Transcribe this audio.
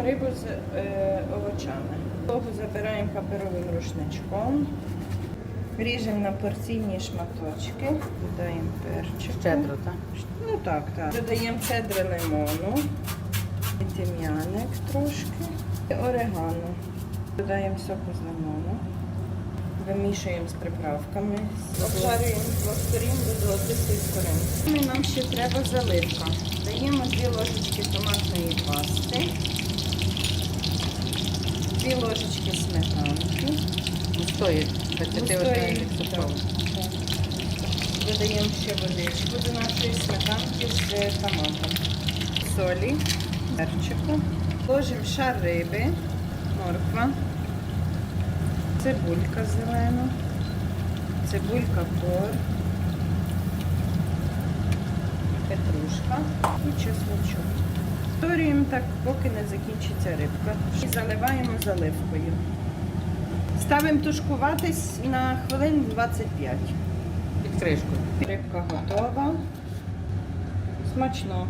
Тушкуємо рибу з е, овочами. Того забираємо паперовим рушничком. Ріжемо на порційні шматочки. Додаємо перчик. Щедро, так? Ну так, так. Додаємо цедри лимону, тим'яник трошки, і орегано. Додаємо соку з лимону. Вимішуємо з приправками. Обжарюємо з двох сторін до золотистої скоринки. Нам ще треба заливка. Даємо дві ложечки томатної пасти, дві ложечки сметанки. Густої, 21 Густої. Додаємо ще водичку до нашої сметанки з томатом. Солі, перчику. Ложимо шар риби, морква, цибулька зелена, цибулька пор, петрушка і чесночок. Повторюємо так, поки не закінчиться рибка. І заливаємо заливкою. Ставимо тушкуватись на хвилин 25. Під кришкою. Рибка готова. Смачно.